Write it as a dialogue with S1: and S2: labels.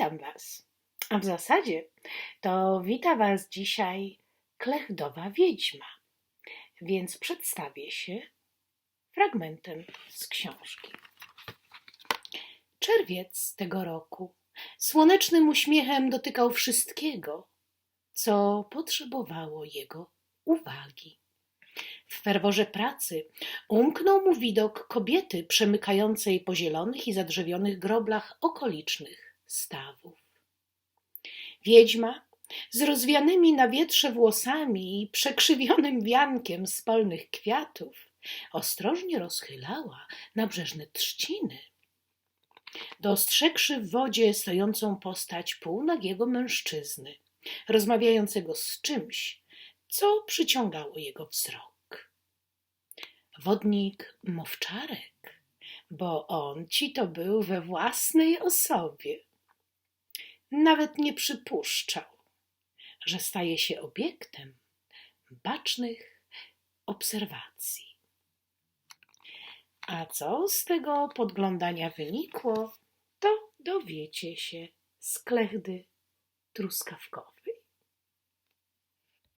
S1: Witam Was. A w zasadzie to wita Was dzisiaj klechdowa wiedźma, więc przedstawię się fragmentem z książki. Czerwiec tego roku słonecznym uśmiechem dotykał wszystkiego, co potrzebowało jego uwagi. W ferworze pracy umknął mu widok kobiety przemykającej po zielonych i zadrzewionych groblach okolicznych stawów. Wiedźma z rozwianymi na wietrze włosami i przekrzywionym wiankiem z polnych kwiatów ostrożnie rozchylała nabrzeżne trzciny. Dostrzegłszy w wodzie stojącą postać półnagiego mężczyzny, rozmawiającego z czymś, co przyciągało jego wzrok. Wodnik Mowczarek, bo on ci to był we własnej osobie. Nawet nie przypuszczał, że staje się obiektem bacznych obserwacji. A co z tego podglądania wynikło, to dowiecie się z klechdy truskawkowej.